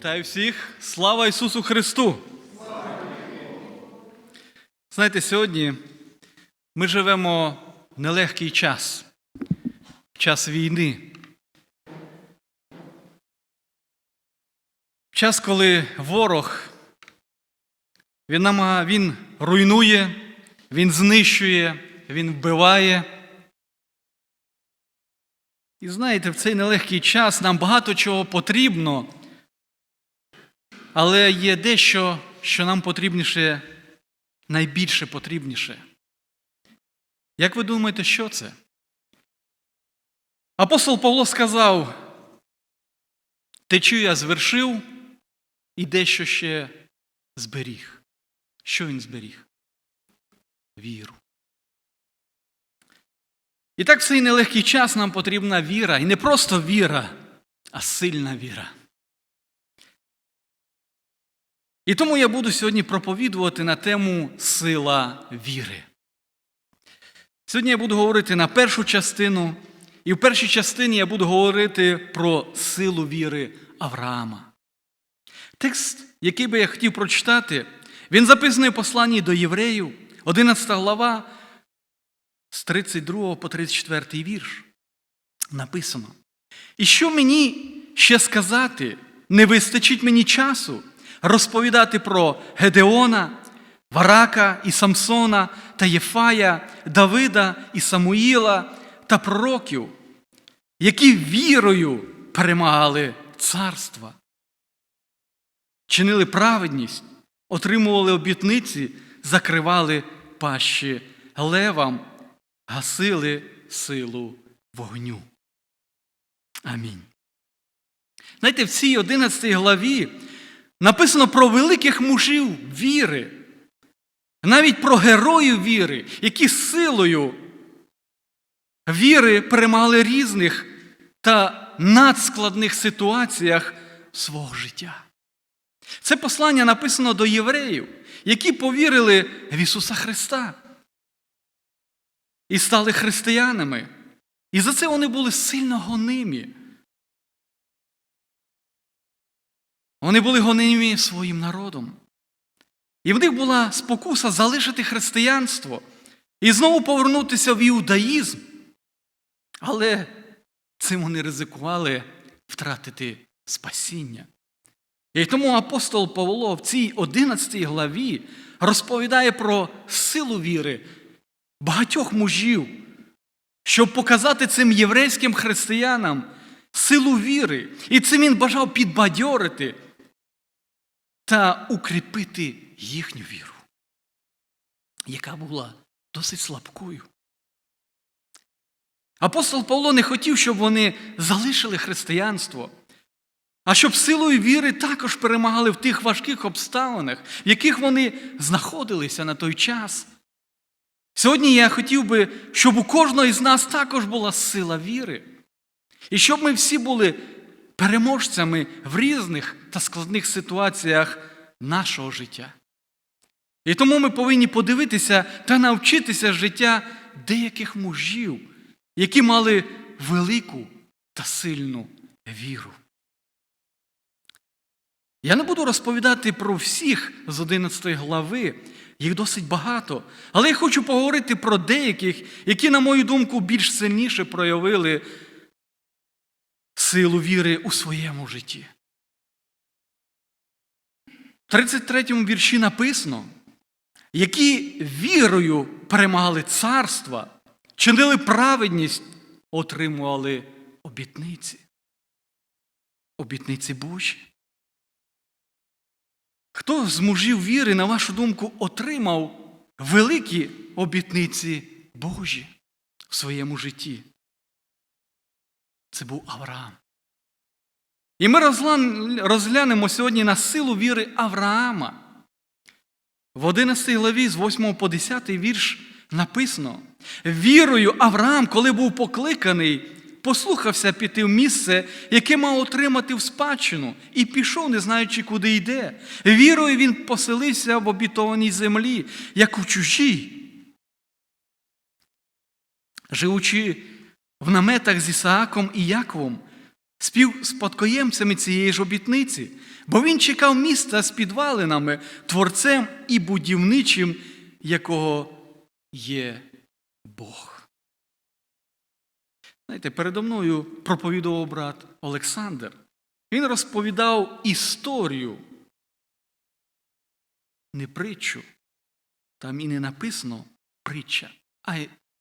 Вітаю всіх! Слава Ісусу Христу! Знаєте, сьогодні ми живемо в нелегкий час, час війни. Час, коли ворог він, намага, він руйнує, він знищує, він вбиває. І знаєте, в цей нелегкий час нам багато чого потрібно, але є дещо, що нам потрібніше, найбільше потрібніше. Як ви думаєте, що це? Апостол Павло сказав, течу я звершив і дещо ще зберіг. Що він зберіг? Віру. І так в цей нелегкий час нам потрібна віра. І не просто віра, а сильна віра. І тому я буду сьогодні проповідувати на тему сила віри. Сьогодні я буду говорити на першу частину, і в першій частині я буду говорити про силу віри Авраама. Текст, який би я хотів прочитати, він записаний в посланні до євреїв, 11 глава, з 32 по 34 вірш. Написано. І що мені ще сказати, не вистачить мені часу розповідати про Гедеона, Варака і Самсона та Єфая, Давида і Самуїла та пророків, які вірою перемагали царства, чинили праведність, отримували обітниці, закривали пащі левам, гасили силу вогню. Амінь. Знаєте, в цій 11 главі написано про великих мужів віри, навіть про героїв віри, які силою віри перемагали різних та надскладних ситуаціях свого життя. Це послання написано до євреїв, які повірили в Ісуса Христа і стали християнами. І за це вони були сильно гонимі. Вони були гонимі своїм народом. І в них була спокуса залишити християнство і знову повернутися в іудаїзм. Але цим вони ризикували втратити спасіння. І тому апостол Павло в цій 11 главі розповідає про силу віри багатьох мужів, щоб показати цим єврейським християнам силу віри. І цим він бажав підбадьорити та укріпити їхню віру, яка була досить слабкою. Апостол Павло не хотів, щоб вони залишили християнство, а щоб силою віри також перемагали в тих важких обставинах, в яких вони знаходилися на той час. Сьогодні я хотів би, щоб у кожного із нас також була сила віри. І щоб ми всі були переможцями в різних та складних ситуаціях нашого життя. І тому ми повинні подивитися та навчитися життя деяких мужів, які мали велику та сильну віру. Я не буду розповідати про всіх з 11 глави, їх досить багато. Але я хочу поговорити про деяких, які, на мою думку, більш сильніше проявили силу віри у своєму житті. В 33-му вірші написано, які вірою перемагали царства, чинили праведність, отримували обітниці. Обітниці Божі. Хто з мужів віри, на вашу думку, отримав великі обітниці Божі в своєму житті? Це був Авраам. І ми розглянемо сьогодні на силу віри Авраама. В 11 главі з 8 по 10 вірш написано: Вірою Авраам, коли був покликаний, послухався піти в місце, яке мав отримати в спадщину, і пішов, не знаючи, куди йде. Вірою він поселився в обітованій землі, як у чужій. Живучи в наметах з Ісааком і Яковом, співспадкоємцями цієї ж обітниці, Бо він чекав міста з підвалинами, творцем і будівничим, якого є Бог. Знаєте, передо мною проповідував брат Олександр. Він розповідав історію, не притчу. Там і не написано притча, а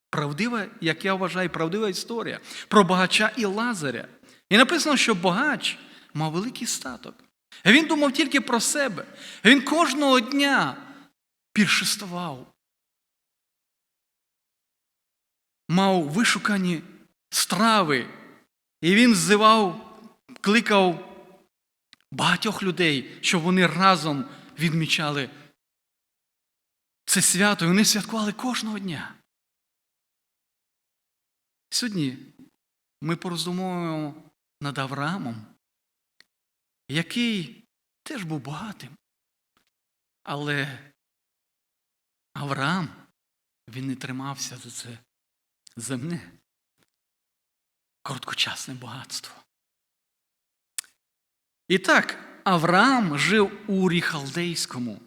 правдива, як я вважаю, правдива історія про багача і Лазаря. І написано, що багач мав великий статок. Він думав тільки про себе. Він кожного дня піршестував. Мав вишукані страви, і він ззивав, кликав багатьох людей, щоб вони разом відмічали це свято, і вони святкували кожного дня. Сьогодні ми пороздумовуємо над Авраамом, який теж був багатим. Але Авраам, він не тримався за це земне, короткочасне багатство. І так, Авраам жив у Ріхалдейському.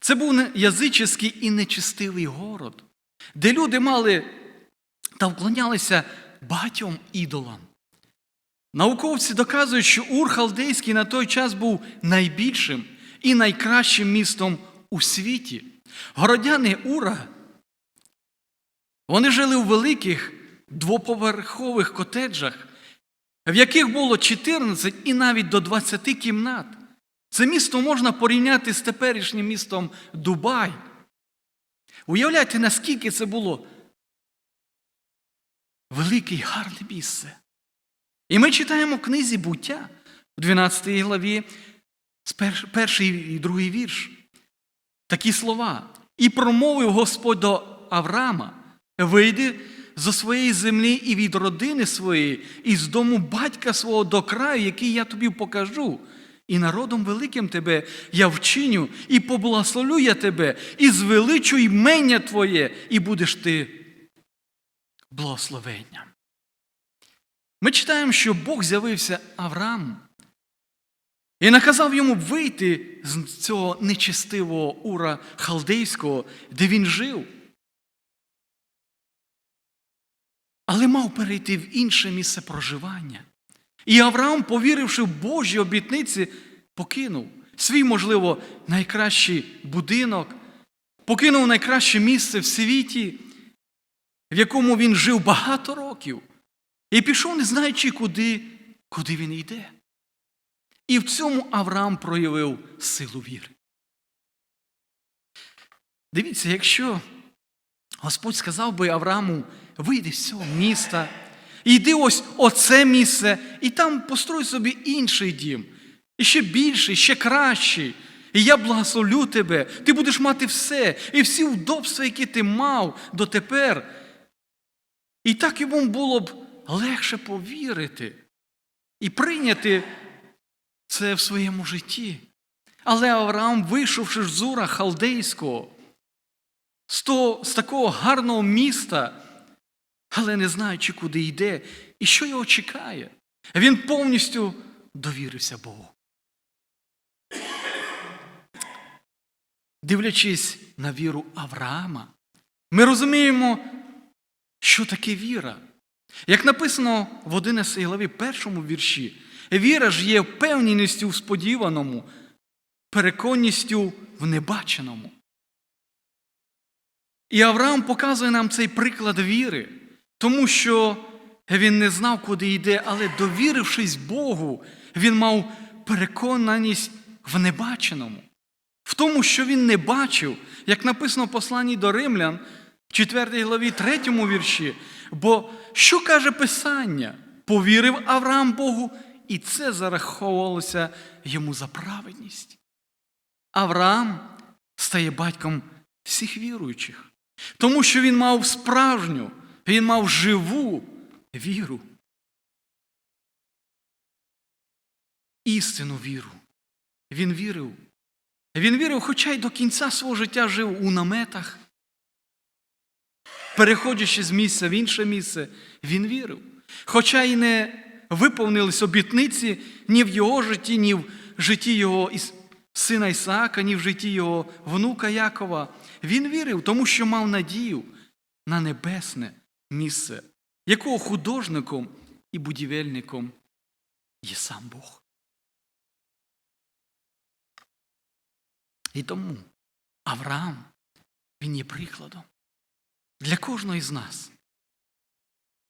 Це був язичний і нечистивий город, де люди мали та вклонялися багатьом ідолам. Науковці доказують, що Ур Халдейський на той час був найбільшим і найкращим містом у світі. Городяни Ура, вони жили у великих двоповерхових котеджах, в яких було 14 і навіть до 20 кімнат. Це місто можна порівняти з теперішнім містом Дубай. Уявляєте, наскільки це було велике і гарне місце. І ми читаємо в книзі буття у 12 главі, перший і другий вірш. Такі слова. І промовив Господь до Авраама: вийди зо своєї землі і від родини своєї, і з дому батька свого до краю, який я тобі покажу. І народом великим тебе я вчиню, і поблагословлю я тебе, і звеличу імення Твоє, і будеш ти благословенням. Ми читаємо, що Бог з'явився Аврааму і наказав йому вийти з цього нечестивого ура халдейського, де він жив. Але мав перейти в інше місце проживання. І Авраам, повіривши в Божі обітниці, покинув свій, можливо, найкращий будинок, покинув найкраще місце в світі, в якому він жив багато років, і пішов, не знаючи, куди, куди він йде. І в цьому Авраам проявив силу віри. Дивіться, якщо Господь сказав би Аврааму, вийди з цього міста, йди ось оце місце, і там построй собі інший дім, і ще більший, ще кращий. І я благословлю тебе, ти будеш мати все, і всі вдобства, які ти мав дотепер. І так йому було б легше повірити і прийняти це в своєму житті. Але Авраам, вийшовши з Зура Халдейського, з, того, з такого гарного міста, але не знаючи, куди йде і що його чекає, він повністю довірився Богу. Дивлячись на віру Авраама, ми розуміємо, що таке віра. Як написано в 11 главі першому вірші, віра ж є впевненістю в сподіваному, переконністю в небаченому. І Авраам показує нам цей приклад віри, тому що він не знав, куди йде, але довірившись Богу, він мав переконаність в небаченому, в тому, що він не бачив, як написано в посланні до римлян, в 4 главі, 3 вірші. Бо що каже Писання? Повірив Авраам Богу, і це зараховувалося йому за праведність. Авраам стає батьком всіх віруючих, тому що він мав справжню, він мав живу віру. Істинну віру. Він вірив. Він вірив, хоча й до кінця свого життя жив у наметах. Переходячи з місця в інше місце, він вірив. Хоча й не виповнились обітниці ні в його житті, ні в житті його сина Ісаака, ні в житті його внука Якова. Він вірив, тому що мав надію на небесне місце, якого художником і будівельником є сам Бог. І тому Авраам, він є прикладом для кожного із нас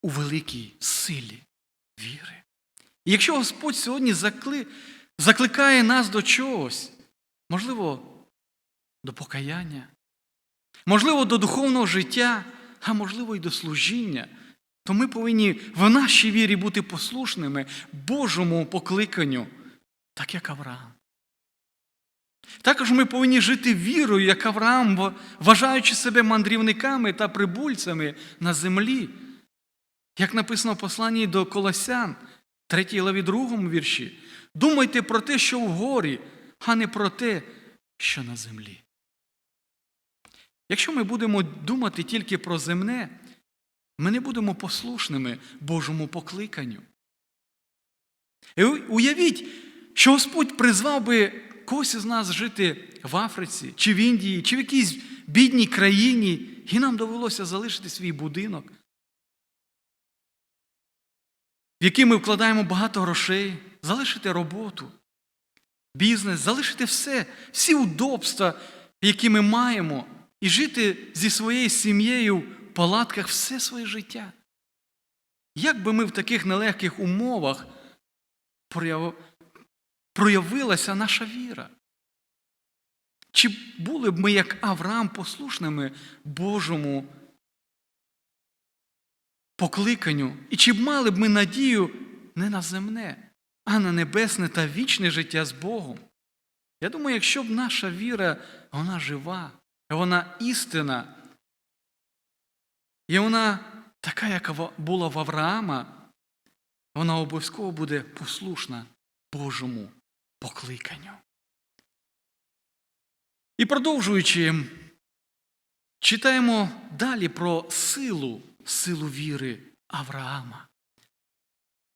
у великій силі віри. І якщо Господь сьогодні закли... закликає нас до чогось, можливо, до покаяння, можливо, до духовного життя, а можливо, і до служіння, то ми повинні в нашій вірі бути послушними Божому покликанню, так як Авраам. Також ми повинні жити вірою, як Авраам, вважаючи себе мандрівниками та прибульцями на землі. Як написано в посланні до Колосян, 3 главі 2 вірші, думайте про те, що вгорі, а не про те, що на землі. Якщо ми будемо думати тільки про земне, ми не будемо послушними Божому покликанню. І уявіть, що Господь призвав би когось із нас жити в Африці, чи в Індії, чи в якійсь бідній країні, і нам довелося залишити свій будинок, в який ми вкладаємо багато грошей, залишити роботу, бізнес, залишити все, всі удобства, які ми маємо, і жити зі своєю сім'єю в палатках все своє життя. Як би ми в таких нелегких умовах проявилася наша віра? Чи були б ми, як Авраам, послушними Божому покликанню? І чи б мали б ми надію не на земне, а на небесне та вічне життя з Богом? Я думаю, якщо б наша віра, вона жива, вона істина, і вона така, яка була в Авраама, вона обов'язково буде послушна Божому покликанню. І продовжуючи, читаємо далі про силу, силу віри Авраама.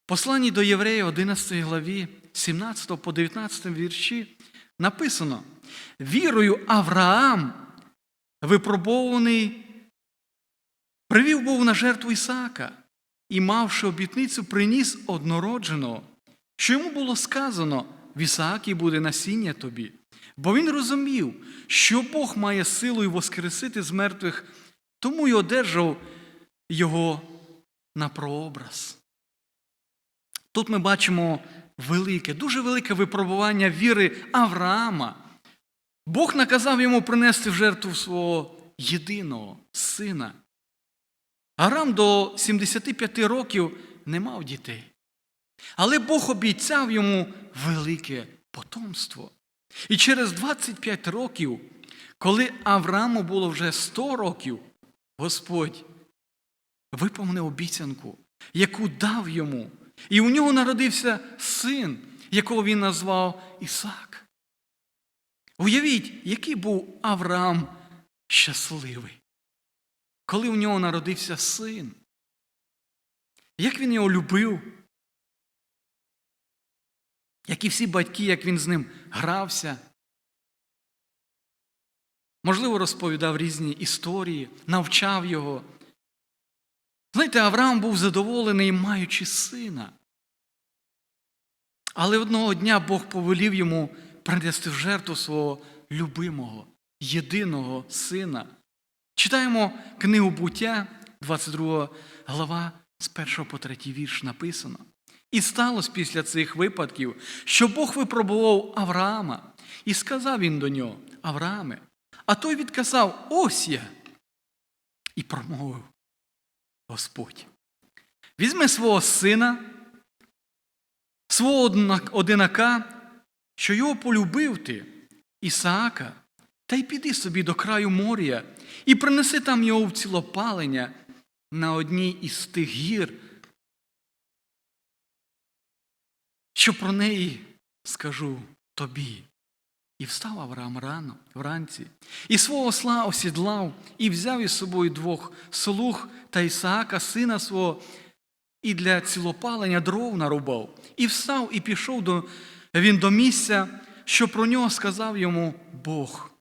Посланні до Євреїв 11 главі 17 по 19 вірші написано: Вірою Авраам, випробований, привів був на жертву Ісаака і, мавши обітницю, приніс однородженого, що йому було сказано: в Ісаакі буде насіння тобі. Бо він розумів, що Бог має силу воскресити з мертвих, тому й одержав його на прообраз. Тут ми бачимо велике, дуже велике випробування віри Авраама. Бог наказав йому принести в жертву свого єдиного сина. Авраам до 75 років не мав дітей. Але Бог обіцяв йому велике потомство. І через 25 років, коли Аврааму було вже 100 років, Господь виповнив обіцянку, яку дав йому. І у нього народився син, якого він назвав Ісак. Уявіть, який був Авраам щасливий, коли у нього народився син. Як він його любив, як і всі батьки, як він з ним грався. Можливо, розповідав різні історії, навчав його. Знаєте, Авраам був задоволений, маючи сина. Але одного дня Бог повелів йому принести в жертву свого любимого, єдиного сина. Читаємо книгу буття, 22 глава, з 1 по 3 вірш написано. І сталося після цих випадків, що Бог випробував Авраама, і сказав він до нього, Аврааме, а той відказав, ось я. І промовив Господь. Візьми свого сина, свого одинака, що його полюбив ти, Ісаака, та й піди собі до краю моря і принеси там його в цілопалення на одній із тих гір. Що про неї скажу тобі. І встав Авраам рано, вранці, і свого осла осідлав, і взяв із собою двох слуг та Ісаака, сина свого, і для цілопалення дров нарубав, і встав, і пішов до він до місця, що про нього сказав йому Бог.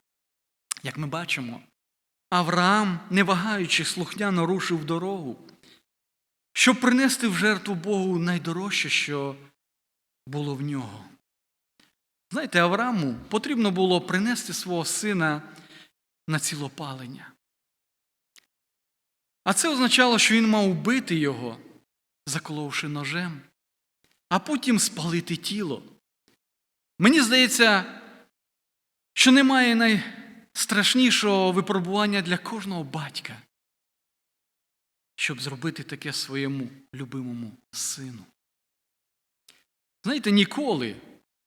Як ми бачимо, Авраам, не вагаючи, слухняно рушив дорогу, щоб принести в жертву Богу найдорожче, що було в нього. Знаєте, Аврааму потрібно було принести свого сина на цілопалення. А це означало, що він мав вбити його, заколовши ножем, а потім спалити тіло. Мені здається, що немає найстрашнішого випробування для кожного батька, щоб зробити таке своєму любимому сину. Знаєте, ніколи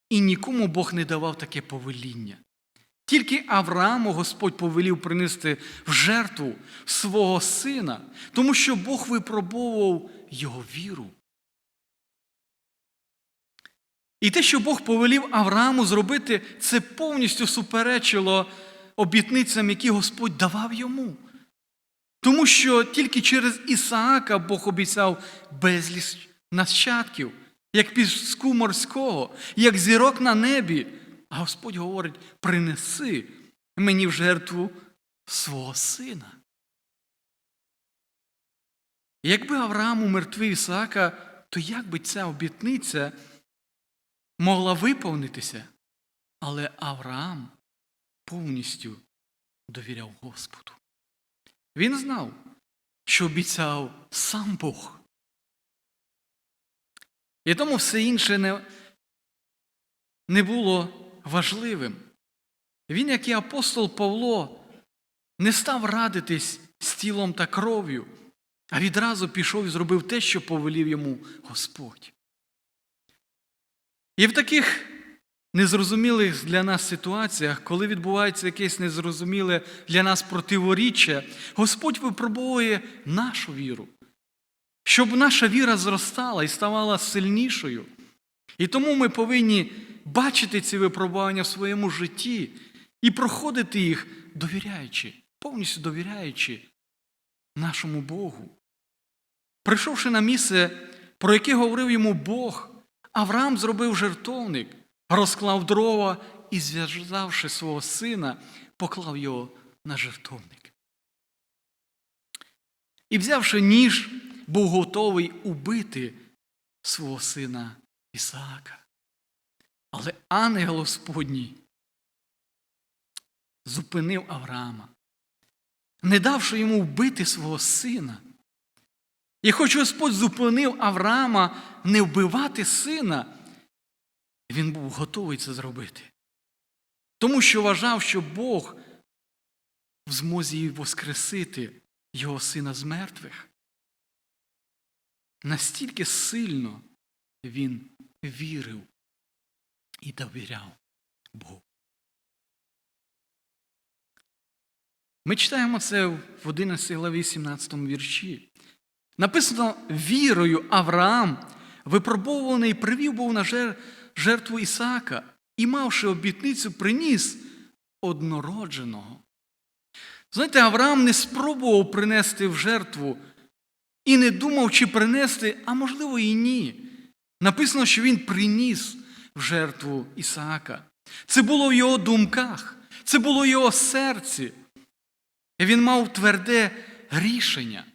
і нікому Бог не давав таке повеління. Тільки Аврааму Господь повелів принести в жертву свого сина, тому що Бог випробовував його віру. І те, що Бог повелів Аврааму зробити, це повністю суперечило обітницям, які Господь давав йому. Тому що тільки через Ісаака Бог обіцяв безліч нащадків, як піску морського, як зірок на небі. А Господь говорить: принеси мені в жертву свого сина. Якби Авраам умертвив Ісаака, то як би ця обітниця могла виповнитися? Але Авраам повністю довіряв Господу. Він знав, що обіцяв сам Бог. І тому все інше не, не було важливим. Він, як і апостол Павло, не став радитись з тілом та кров'ю, а відразу пішов і зробив те, що повелів йому Господь. І в таких незрозумілих для нас ситуаціях, коли відбувається якесь незрозуміле для нас противоріччя, Господь випробовує нашу віру, щоб наша віра зростала і ставала сильнішою. І тому ми повинні бачити ці випробування в своєму житті і проходити їх, довіряючи, повністю довіряючи нашому Богу. Прийшовши на місце, про яке говорив йому Бог, Авраам зробив жертовник, розклав дрова і, зв'язавши свого сина, поклав його на жертовник. І, взявши ніж, був готовий убити свого сина Ісаака. Але ангел Господній зупинив Авраама, не давши йому вбити свого сина. І хоч Господь зупинив Авраама не вбивати сина, він був готовий це зробити. Тому що вважав, що Бог в змозі воскресити його сина з мертвих. Настільки сильно він вірив і довіряв Богу. Ми читаємо це в 11 главі 17 вірші. Написано вірою Авраам, випробований, привів був на жертву Ісаака і, мавши обітницю, приніс однородженого. Знаєте, Авраам не спробував принести в жертву і не думав, чи принести, а можливо і ні. Написано, що він приніс в жертву Ісаака. Це було в його думках, це було в його серці. І він мав тверде рішення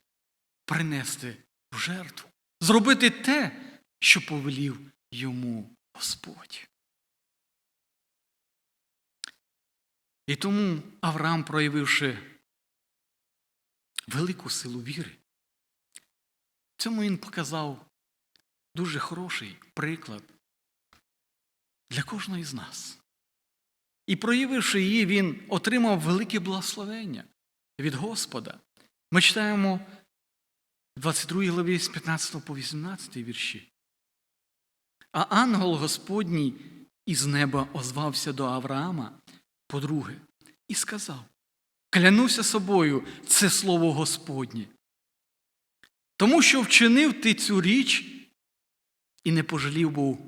принести в жертву, зробити те, що повелів йому Господь. І тому Авраам, проявивши велику силу віри, цьому він показав дуже хороший приклад для кожного з нас. І проявивши її, він отримав велике благословення від Господа. Ми читаємо 22 главі з 15 по 18 вірші. А ангел Господній із неба озвався до Авраама, по-друге, і сказав: Клянуся собою, це слово Господнє. Тому що вчинив ти цю річ і не пожалів був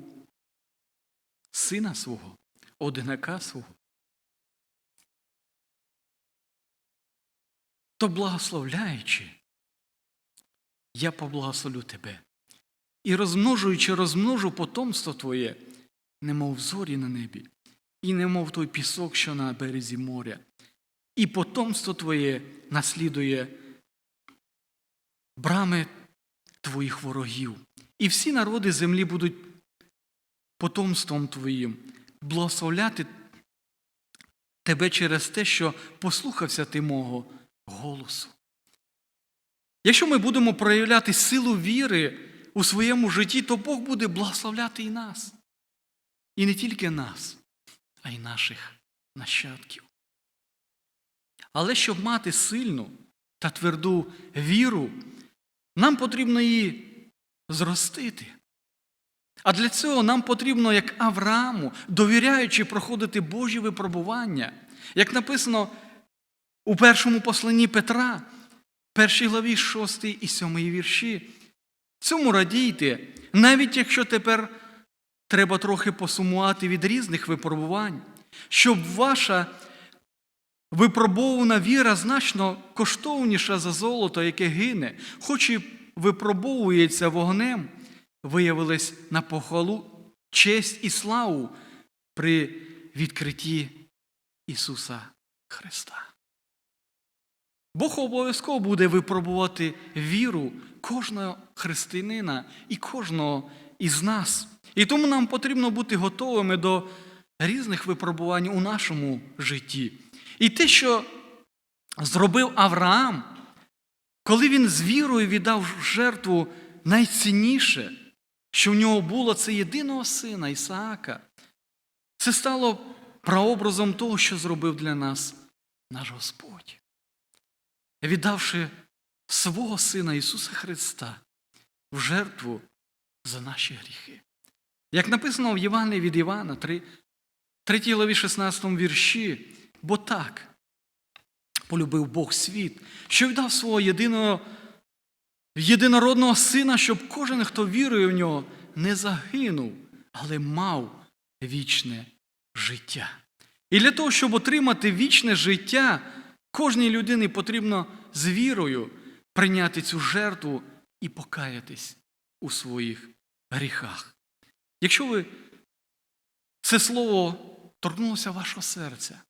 сина свого, одинака свого. То благословляючи, я поблагословлю тебе. І розмножуючи, розмножу потомство Твоє, немов зорі на небі, і немов той пісок, що на березі моря. І потомство Твоє наслідує брами Твоїх ворогів. І всі народи землі будуть потомством Твоїм, благословляти Тебе через те, що послухався ти мого голосу. Якщо ми будемо проявляти силу віри у своєму житті, то Бог буде благословляти і нас. І не тільки нас, а й наших нащадків. Але щоб мати сильну та тверду віру, нам потрібно її зростити. А для цього нам потрібно, як Аврааму, довіряючи проходити Божі випробування. Як написано у першому посланні Петра, першій главі 6 і 7 вірші. Цьому радійте, навіть якщо тепер треба трохи посумувати від різних випробувань, щоб ваша випробована віра значно коштовніша за золото, яке гине, хоч і випробовується вогнем, виявилась на похвалу честь і славу при відкритті Ісуса Христа. Бог обов'язково буде випробувати віру кожного християнина і кожного із нас. І тому нам потрібно бути готовими до різних випробувань у нашому житті. І те, що зробив Авраам, коли він з вірою віддав жертву найцінніше, що в нього було, це єдиного сина Ісаака, це стало прообразом того, що зробив для нас наш Господь віддавши свого Сина Ісуса Христа в жертву за наші гріхи. Як написано в Євангелії від Івана, 3, 3 главі 16 вірші, бо так полюбив Бог світ, що віддав свого єдиного, єдинородного сина, щоб кожен, хто вірує в нього, не загинув, але мав вічне життя. І для того, щоб отримати вічне життя, Кожній людині потрібно з вірою прийняти цю жертву і покаятись у своїх гріхах. Якщо ви це слово торкнулося вашого серця,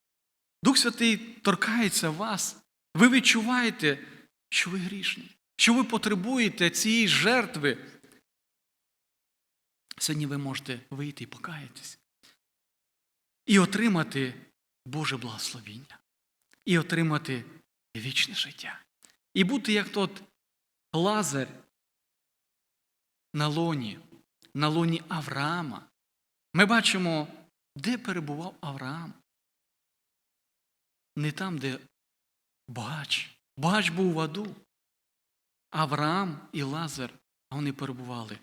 Дух Святий торкається вас, ви відчуваєте, що ви грішні, що ви потребуєте цієї жертви. Сьогодні ви можете вийти і покаятись і отримати Боже благословіння і отримати вічне життя. І бути як тот Лазар на лоні, на лоні Авраама. Ми бачимо, де перебував Авраам. Не там, де багач. Багач був в аду. Авраам і Лазар, вони перебували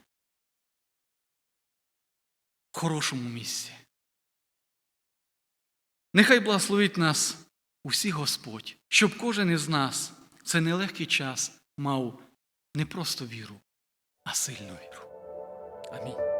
в хорошому місці. Нехай благословить нас усіх Господь, щоб кожен із нас цей нелегкий час мав не просто віру, а сильну віру. Амінь.